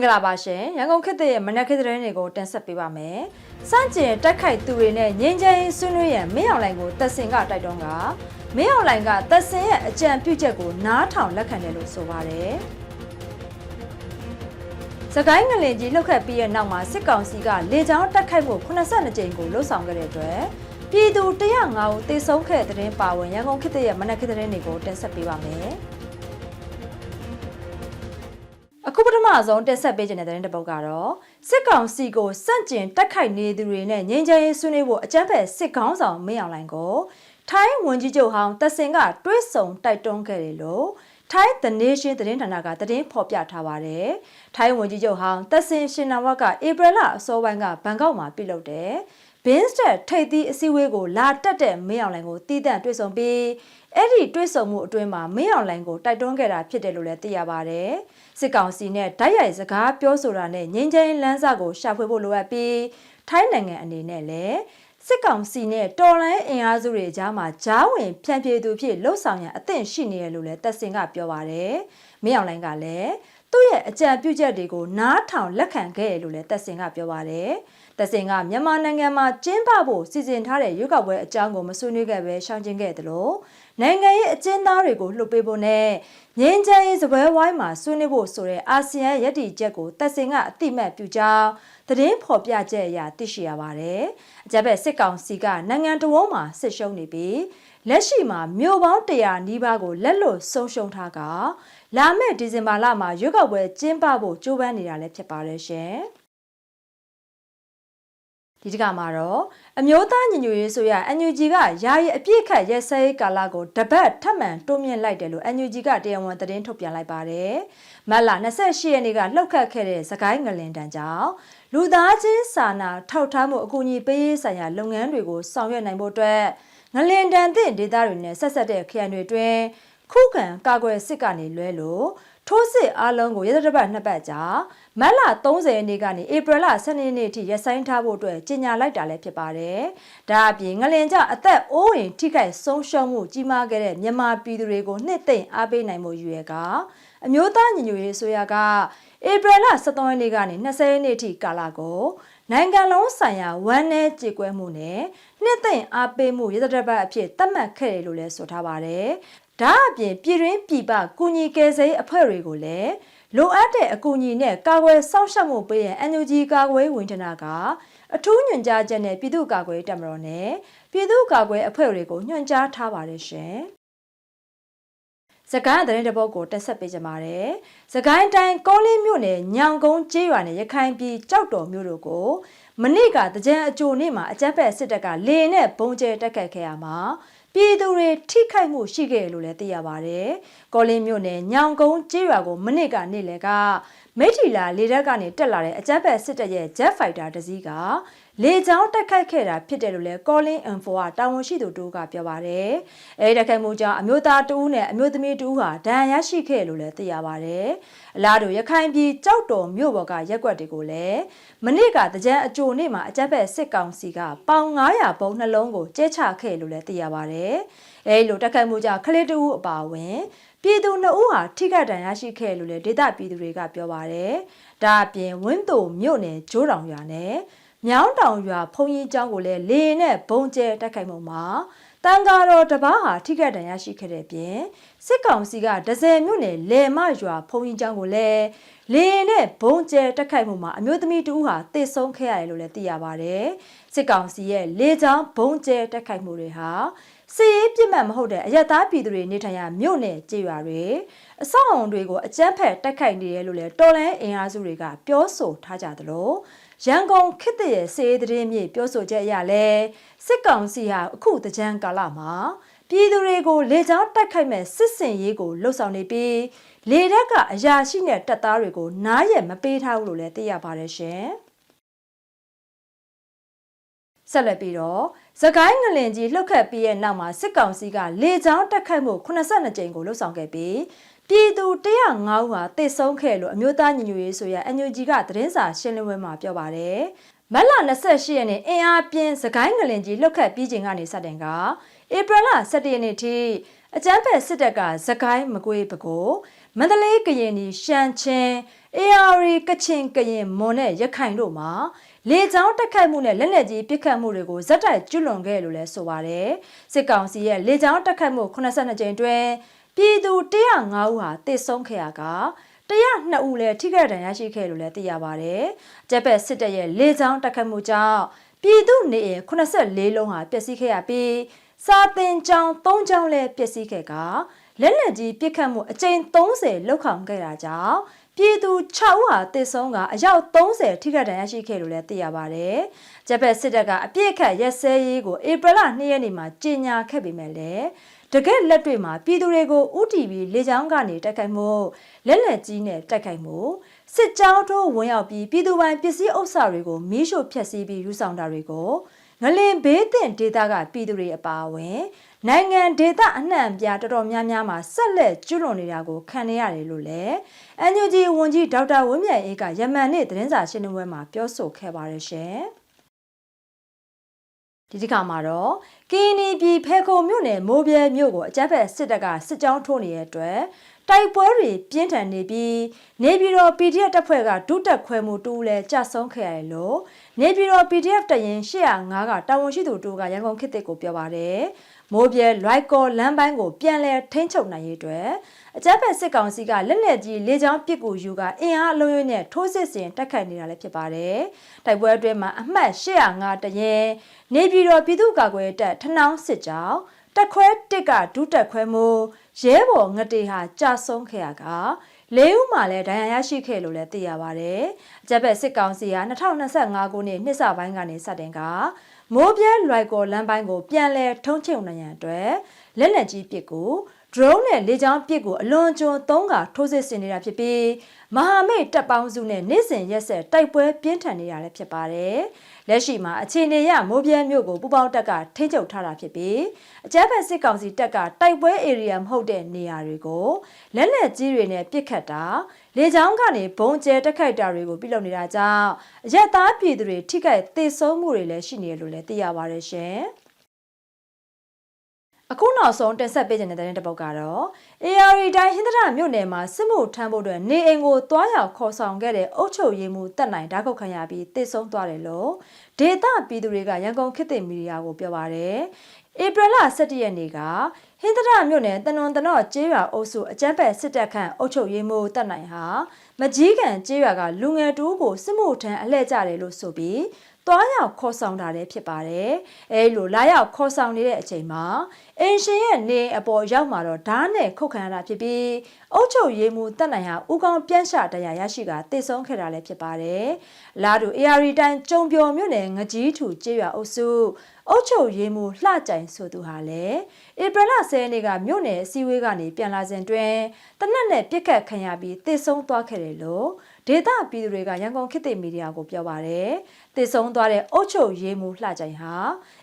င်္ဂလာပါရှင်ရန်ကုန်ခေတ်သစ်ရဲ့မနက်ခေတ်သတင်းတွေကိုတင်ဆက်ပေးပါမယ်စန့်ကျင်တက်ခိုက်သူတွေနဲ့ငင်းချင်ဆွေးနွေးရန်မင်းအောင်လိုင်ကိုတက်စင်ကတိုက်တွန်းကမင်းအောင်လိုင်ကတက်စင်ရဲ့အကြံပြုချက်ကိုနားထောင်လက်ခံတယ်လို့ဆိုပါတယ်စကိုင်းငလင်ကြီးလှုပ်ခတ်ပြီးတဲ့နောက်မှာစစ်ကောင်စီကလေကြောင်းတက်ခိုက်မှု82ကြိမ်ကိုလှုပ်ဆောင်ခဲ့တဲ့အတွက်ပြည်သူ105ဦးသေဆုံးခဲ့တဲ့သတင်းပါဝင်ရန်ကုန်ခေတ်သစ်ရဲ့မနက်ခေတ်သတင်းတွေကိုတင်ဆက်ပေးပါမယ်။ အခုပထမဆုံးတက်ဆက်ပေးခြင်းတဲ့တဲ့တစ်ပုတ်ကတော့စစ်ကောင်စီကိုစန့်ကျင်တက်ခိုက်နေသူတွေနဲ့ငြိမ်းချမ်းရေးဆွေးနွေးဖို့အကြမ်းဖက်စစ်ကောင်းဆောင်မင်းအောင်လှိုင်ကိုထိုင်းဝန်ကြီးချုပ်ဟောင်းတက်စင်ကတွဲဆုံတိုက်တွန်းခဲ့တယ်လို့ထိုင်း The Nation သတင်းဌာနကသတင်းဖော်ပြထားပါတယ်။ထိုင်းဝန်ကြီးချုပ်ဟောင်းတက်စင်ရှင်နာဝတ်ကဧပြီလအစောပိုင်းကဘန်ကောက်မှာပြုလုပ်တယ်။ ဘင်းစတက်ထိပ်သီးအစည်းအဝေးကိုလာတက်တဲ့မင်းအောင်လှိုင်ကိုတည်တံ့တွေ့ဆုံပြီးအဲ့ဒီတွေ့ဆုံမှုအတွင်းမှာမင်းအောင်လှိုင်ကိုတိုက်တွန်းခဲ့တာဖြစ်တယ်လို့လည်းသိရပါတယ်။စစ်ကောင်စီနဲ့တိုက်ရိုက်စကားပြောဆိုတာနဲ့ငြိမ်းချမ်းရေးလမ်းစာကိုရှာဖွေဖို့လိုအပ်ပြီးထိုင်းနိုင်ငံအနေနဲ့လည်းစစ်ကောင်စီနဲ့တော်လိုင်းအင်အားစုတွေကြားမှာဂျားဝင်ဖြန့်ဖြေသူဖြစ်လှုပ်ဆောင်ရန်အသင့်ရှိနေရလို့လည်းတက်စင်ကပြောပါတယ်။မင်းအောင်လှိုင်ကလည်း သူ့ရဲ့အကြံပြုချက်တွေကိုနားထောင်လက်ခံခဲ့ရလို့လည်းတက်စင်ကပြောပါတယ်။တက်စင်ကမြန်မာနိုင်ငံမှာကျင်းပဖို့စီစဉ်ထားတဲ့ရွေးကောက်ပွဲအကြောင်းကိုမဆွေးနွေးခဲ့ပဲရှောင်ကျဉ်ခဲ့တယ်လို့ နိုင်ငံရေးအကျဉ်းသားတွေကိုလှုပ်ပေးဖို့နဲ့ငင်းချမ်းရေးစပွဲဝိုင်းမှာဆွေးနွေးဖို့ဆိုတဲ့အာဆီယံရည်တည်ချက်ကိုတက်စင်ကအတိမတ်ပြုကြောင်းသတင်းဖော်ပြချက်အရသိရှိရပါတယ်။အကြမ်းဖက်စစ်ကောင်စီကနိုင်ငံတော်မှာစစ်ရှုံးနေပြီးလက်ရှိမှာမြို့ပေါင်း100နီးပါးကိုလက်လွတ်ဆုံးရှုံးထားကလာမယ့်ဒီဇင်ဘာလမှာရွေးကောက်ပွဲကျင်းပဖို့ကြိုးပမ်းနေတာလည်းဖြစ်ပါတယ်ရှင်။ ဒီတကမှာတော့အမျိုးသားညီညွတ်ရေးဆိုရ NUG ကယာယီအပြည့်ခတ်ရဲစဲရေးကာလကိုတပတ်ထပ်မံတိုးမြင့်လိုက်တယ်လို့ NUG ကတရားဝင်သတင်းထုတ်ပြန်လိုက်ပါတယ်။မတ်လ28ရက်နေ့ကလှုပ်ခတ်ခဲ့တဲ့စကိုင်းငလင်တန်းကြောင့်လူသားချင်းစာနာထောက်ထားမှုအကူအညီပေးရေးဆိုင်ရာလုပ်ငန်းတွေကိုဆောင်ရွက်နိုင်ဖို့အတွက်ငလင်တန်းသင့်ဒေသတွေနဲ့ဆက်ဆက်တဲ့ခရိုင်တွေတွင်ခုခံကာကွယ်စစ်ကနေလွဲလို့ ထိုးစစ်အလုံးကိုရသတပတ်နှစ်ပတ်ကြာမတ်လ30ရက်နေ့ကနေဧပြီလ12ရက်နေ့အထိရပ်ဆိုင်းထားဖို့အတွက်ကြေညာလိုက်တာလည်းဖြစ်ပါတယ်။ဒါအပြင်ငလင်ကြအသက်အိုးဝင်ထိခိုက်ဆုံးရှုံးမှုကြီးမားခဲ့တဲ့မြန်မာပြည်သူတွေကိုနှစ်သိမ့်အားပေးနိုင်မှုရွေကအမျိုးသားညီညွတ်ရေးအစိုးရကဧပြီလ23ရက်နေ့ကနေ20ရက်နေ့အထိကာလကိုနိုင်ငံလုံးဆိုင်ရာဝမ်းနည်းကြေကွဲမှုနဲ့နှစ်သိမ့်အားပေးမှုရသတပတ်အဖြစ်သတ်မှတ်ခဲ့တယ်လို့လည်းဆိုထားပါတယ်။ ဒါအပြင်ပြည်တွင်းပြည်ပကုညီကယ်ဆယ်ရေးအဖွဲ့တွေကိုလည်းလိုအပ်တဲ့အကူအညီနဲ့ကာကွယ်စောင့်ရှောက်မှုပေးရန် NUG ကာကွယ်ဝင်ထနာကအထူးညွှန်ကြားချက်နဲ့ပြည်သူ့ကာကွယ်တပ်မတော်နဲ့ပြည်သူ့ကာကွယ်အဖွဲ့တွေကိုညွှန်ကြားထားပါတယ်ရှင်။စကိုင်းသတင်းတပုတ်ကိုတက်ဆက်ပေးကြပါမယ်။စကိုင်းတိုင်းကောလင်းမြို့နယ်ညောင်ကုန်းကျေးရွာနဲ့ရခိုင်ပြည်ကြောက်တော်မြို့တို့ကိုမနေ့ကတကြံအကြိုနေ့မှာအကြမ်းဖက်စစ်တပ်ကလေနဲ့ဘုံကျဲတက်ခတ်ခဲ့ရမှာ ပြည်သူတွေထိခိုက်မှုရှိခဲ့လို့လည်းသိရပါတယ်။ကောလင်းမြို့နယ်ညောင်ကုန်းကျေးရွာကိုမနေ့ကနေ့လယ်က မိထီလာလေတပ်ကနေတက်လာတဲ့အကြမ်းဖက်စစ်တပ်ရဲ့ Jet Fighter တစ်စီးကလေကြောင်းတက်ခိုက်ခဲ့တာဖြစ်တယ်လို့လည်း Calling Info ကတာဝန်ရှိသူတို့ကပြောပါတယ်။အဲဒီတက်ခိုက်မှုကြောင့်အမျိုးသားတဦးနဲ့အမျိုးသမီးတဦးဟာဒဏ်ရာရရှိခဲ့လို့လည်းသိရပါတယ်။အလားတူရခိုင်ပြည်ကြောက်တော်မြို့ပေါ်ကရက်ွက်တွေကိုလည်းမနေ့ကတကြံအကြိုနေ့မှာအကြမ်းဖက်စစ်ကောင်စီကပေါင်900ဘုံနှလုံးကိုကျဲချခဲ့လို့လည်းသိရပါတယ်။အဲဒီလိုတက်ခိုက်မှုကြောင့်ခလေးတဦးအပါအဝင် ပြည်သူနှစ်ဦးဟာထိခိုက်ဒဏ်ရာရှိခဲ့လို့လည်းဒေသပြည်သူတွေကပြောပါတယ်။ဒါအပြင်ဝင်းတိုမြို့နယ်ဂျိုးတောင်ရွာနဲ့မြောင်းတောင်ရွာဖုန်ကြီးကျောင်းကိုလည်းလေနဲ့ဘုံကျဲတိုက်ခိုက်မှုမှာတန်ကာတော်တပားဟာထိခိုက်ဒဏ်ရာရှိခဲ့တဲ့ပြင်စစ်ကောင်စီကဒဇယ်မြို့နယ်လေမရွာဖုန်ကြီးကျောင်းကိုလည်းလေနဲ့ဘုံကျဲတိုက်ခိုက်မှုမှာအမျိုးသမီးတူဟာတေဆုံးခဲ့ရတယ်လို့လည်းသိရပါတယ်။စစ်ကောင်စီရဲ့လေကြောင်းဘုံကျဲတိုက်ခိုက်မှုတွေဟာ စီရေးပြစ်မှတ်မဟုတ်တဲ့အယက်သားပြည်သူတွေနေထိုင်ရာမြို့နယ်ကြေးရွာတွေအဆောက်အုံတွေကိုအကြမ်းဖက်တိုက်ခိုက်နေတယ်လို့လည်းတော်လန်အင်အားစုတွေကပြောဆိုထားကြသလိုရန်ကုန်ခေတ်တရဲ့စေးသတင်းမြေပြောဆိုချက်အရလဲစစ်ကောင်စီဟာအခုတကြံကာလမှာပြည်သူတွေကိုလေကြောင်းတိုက်ခိုက်မဲ့စစ်စင်ရေးကိုလှုပ်ဆောင်နေပြီးလေတက်ကအရာရှိနဲ့တပ်သားတွေကိုနားရမပေးထားဘူးလို့လည်းသိရပါတယ်ရှင်။ဆက်လက်ပြီးတော့ သကိုင်းငလင်ကြီးလှုပ်ခတ်ပြီးရဲ့နောက်မှာစစ်ကောင်စီကလေကြောင်းတက်ခတ်မှု82ကြိမ်ကိုလှုပ်ဆောင်ခဲ့ပြီးပြည်သူ105ဦးဟာတိတ်ဆုံးခဲ့လို့အမျိုးသားညီညွတ်ရေးဆိုရ NUG ကသတင်းစာရှင်းလင်းပွဲမှာပြောပါတယ်။မတ်လ28ရက်နေ့အင်အားပြင်းသကိုင်းငလင်ကြီးလှုပ်ခတ်ပြီးချိန်ကနေစတင်ကဧပြီလ17ရက်နေ့ထိအကြမ်းဖက်စစ်တပ်ကသကိုင်းမကွေးပဲကိုမန္တလေးကရင်နီရှမ်းချင်း AR ကချင်ကရင်မွန်နဲ့ရခိုင်တို့မှာလေကြောင်းတက်ခတ်မှုနဲ့လက်လက်ကြီးပစ်ခတ်မှုတွေကိုဇက်တိုက်ကျွလွန်ခဲ့လို့လဲဆိုပါတယ်စစ်ကောင်စီရဲ့လေကြောင်းတက်ခတ်မှု82ကြိမ်တွင်ပြည်သူ105ဦးဟာတေဆုံးခဲ့ရက102ဦးလည်းထိခိုက်ဒဏ်ရာရှိခဲ့လို့လည်းသိရပါတယ်။ကျက်ပက်စစ်တပ်ရဲ့လေကြောင်းတက်ခတ်မှုကြောင့်ပြည်သူနေအိမ်84လုံးဟာပျက်စီးခဲ့ရပြီးစာတင်ကျောင်း3ကျောင်းလည်းပျက်စီးခဲ့ကလက်လက်ကြီးပစ်ခတ်မှုအကြိမ်30လောက်ခေါင်ခဲ့တာကြောင့် ပြည်သူ6ဦးဟာတေဆုံးကအယောက်30ထိခိုက်ဒဏ်ရာရှိခဲ့လို့လည်းသိရပါတယ်။ဂျပက်စစ်တပ်ကအပြစ်ခတ်ရက်စဲရေးကိုဧပြီလ2ရက်နေ့မှာကြေညာခဲ့ပေမဲ့လည်းတကယ့်လက်တွေ့မှာပြည်သူတွေကို UTV လေကြောင်းကနေတိုက်ခိုက်မှုလက်လက်ကြီးနဲ့တိုက်ခိုက်မှုစစ်ကြောင်းထိုးဝင်ရောက်ပြီးပြည်သူပိုင်ပစ္စည်းဥစ္စာတွေကိုမီးရှို့ဖျက်ဆီးပြီးယူဆောင်တာတွေကို ငလင်ဘေးတင်ဒေသကပြည်သူတွေအပါအဝင်နိုင်ငံဒေသအနှံ့အပြားတော်တော်များများမှာဆက်လက်ကျွလွန်နေတာကိုခံနေရတယ်လို့လည်း NUG ဝန်ကြီးဒေါက်တာဝင်းမြတ်အေးကယမန်နေ့သတင်းစာရှင်းလင်းပွဲမှာပြောဆိုခဲ့ပါတယ်ရှင်ဒီဒီခါမှာတော့ကင်းနီပြည်ဖဲခုံမြို့နယ်မိုးပြဲမြို့ကိုအကြမ်းဖက်စစ်တပ်ကစစ်ကြောင်းထိုးနေတဲ့အတွက်တိုက်ပွဲတွေပြင်းထန်နေပြီးနေပြည်တော် PDF တပ်ဖွဲ့ကဒုတက်ခွဲမှုတူလဲကြဆုံးခဲ့ရတယ်လို့ နေပြည်တော် PDF တရင်805ကတာဝန်ရှိသူတို့ကရန်ကုန်ခေတ်သစ်ကိုပြောပါတယ်မိုးပြဲလွိုက်ကောလမ်းပိုင်းကိုပြန်လည်ထိန်းချုပ်နိုင်ရေးအတွက်အကြမ်းဖက်စစ်ကောင်စီကလက်လက်ကြီးလေကြောင်းပစ်ကူယူကအင်အားအလုံးရင်းနဲ့ထိုးစစ်ဆင်တိုက်ခိုက်နေတာလည်းဖြစ်ပါတယ်။တိုက်ပွဲအတွင်းမှာအမှတ်805တရင်နေပြည်တော်ပြည်သူ့ကာကွယ်တပ်ထနောင်းစစ်ကြောင်းတက်ခွဲတစ်ကဒုတက်ခွဲမှုရဲဘော်ငတေဟာကြာဆုံးခဲ့ရက လေးဦးမှလည်းဒဏ်ရာရရှိခဲ့လို့လည်းသိရပါတယ်။အကြက်ဘက်စစ်ကောင်စီက2025ခုနှစ်နှစ်စပိုင်းကနေစတင်ကမိုးပြဲလွိုက်ကော်လမ်းပိုင်းကိုပြန်လည်ထုံးချုံနိုင်ရန်အတွက်လက်လက်ကြီးပစ်ကို drone နဲ့လေကြောင်းပစ်ကိုအလွန်ကျွံသုံးကထိုးစစ်ဆင်နေတာဖြစ်ပြီးမဟာမိတ်တပ်ပေါင်းစုနဲ့နေ့စဉ်ရက်ဆက်တိုက်ပွဲပြင်းထန်နေတာလည်းဖြစ်ပါတယ်။လက်ရှိမှာအခြေအနေရမိုးပြဲမြို့ကိုပူပေါင်းတပ်ကထိန်းချုပ်ထားတာဖြစ်ပြီးအကြမ်းဖက်စစ်ကောင်စီတပ်ကတိုက်ပွဲ area မဟုတ်တဲ့နေရာတွေကိုလက်လက်ကြီးတွေနဲ့ပစ်ခတ်တာလေကြောင်းကနေဘုံကျဲတက်ခိုက်တာတွေကိုပြုလုပ်နေတာကြောင့်အရက်သားပြည်သူတွေထိခိုက်သေဆုံးမှုတွေလည်းရှိနေတယ်လို့လည်းသိရပါတယ်ရှင်။ အခုနောက်ဆုံးတင်ဆက်ပေးခြင်းတဲ့တဲ့တပုတ်ကတော့ AR တိုင်းဟင်္ဒရာမြို့နယ်မှာစစ်မှုထမ်းဖို့အတွက်နေအိမ်ကိုတွားရောက်ခေါ်ဆောင်ခဲ့တဲ့အုပ်ချုပ်ရေးမှူးတက်နိုင်ဓာတ်ခုတ်ခံရပြီးတိတ်ဆုံးသွားတယ်လို့ဒေတာပြည်သူတွေကရန်ကုန်ခေတ်သစ်မီဒီယာကိုပြောပါတယ်။ဧပြီလ17ရက်နေ့ကဟင်္ဒရာမြို့နယ်တနွန်တနော့ကျေးရွာအုပ်စုအကြမ်းဖက်စစ်တပ်ခန့်အုပ်ချုပ်ရေးမှူးတက်နိုင်ဟာမကြီးကန်ကျေးရွာကလူငယ်တူကိုစစ်မှုထမ်းအလှည့်ကျတယ်လို့ဆိုပြီး တွားရောက်ခေါ်ဆောင်တာလည်းဖြစ်ပါတယ်။အဲလိုလာရောက်ခေါ်ဆောင်နေတဲ့အချိန်မှာအင်ရှင်ရဲ့နေအပေါ်ရောက်มาတော့ဓာတ်နဲ့ခုတ်ခံရတာဖြစ်ပြီးအုတ်ချုပ်ရေးမှုတက်နိုင်ဟာဥကောင်းပြန့်ရှတရားရရှိကတည်ဆုံးခဲ့တာလည်းဖြစ်ပါတယ်။လာတူ AR တိုင်းကျုံပြော်မြို့နယ်ငကြီးထူကျေးရွာအုပ်စုအုတ်ချုပ်ရေးမှုလှကြိုင်ဆိုသူဟာလည်းဧပြီလ10ရက်နေ့ကမြို့နယ်အစည်းအဝေးကနေပြန်လာစဉ်တွင်တနက်နဲ့ပြစ်ခတ်ခံရပြီးတည်ဆုံးသွားခဲ့တယ်လို့ဒေတာပြည်သူတွေကရန်ကုန်ခေတ်သစ်မီဒီယာကိုပြောပါတယ်။တည်ဆုံးသွားတဲ့အုတ်ချုပ်ရေးမှုလှကြိုင်ဟာ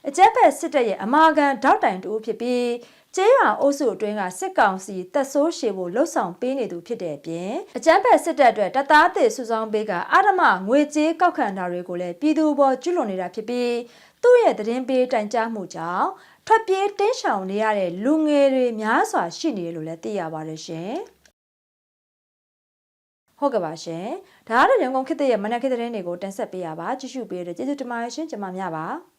အကြက်ဖက်စစ်တပ်ရဲ့အမာခံဒေါက်တိုင်တူဖြစ်ပြီးကျေးရွာအုပ်စုအတွင်းကစစ်ကောင်စီတပ်ဆိုးရှေဖို့လှုပ်ဆောင်ပေးနေသူဖြစ်တဲ့အပြင်အကြမ်းဖက်စစ်တပ်အတွက်တပ်သားတွေစုဆောင်းပေးကအာဓမငွေကြေးကောက်ခံတာတွေကိုလည်းပြည်သူပေါ်ကျွလွန်နေတာဖြစ်ပြီး သူ့ရဲ့သတင်းပေးတိုင်ကြားမှုကြောင့်ထွက်ပြေးတင်းရှောင်နေရတဲ့လူငယ်တွေများစွာရှိနေတယ်လို့လည်းသိရပါတယ်ရှင်ဟုတ်ကဲ့ပါရှင်ဒါကတော့ရန်ကုန်ခေတ်ရဲ့မနက်ခေတ်သတင်းတွေကိုတင်ဆက်ပေးရပါကြည့်ရှုပေးရတဲ့ကျေးဇူးတင်ပါတယ်ရှင်ကျွန်မများပါ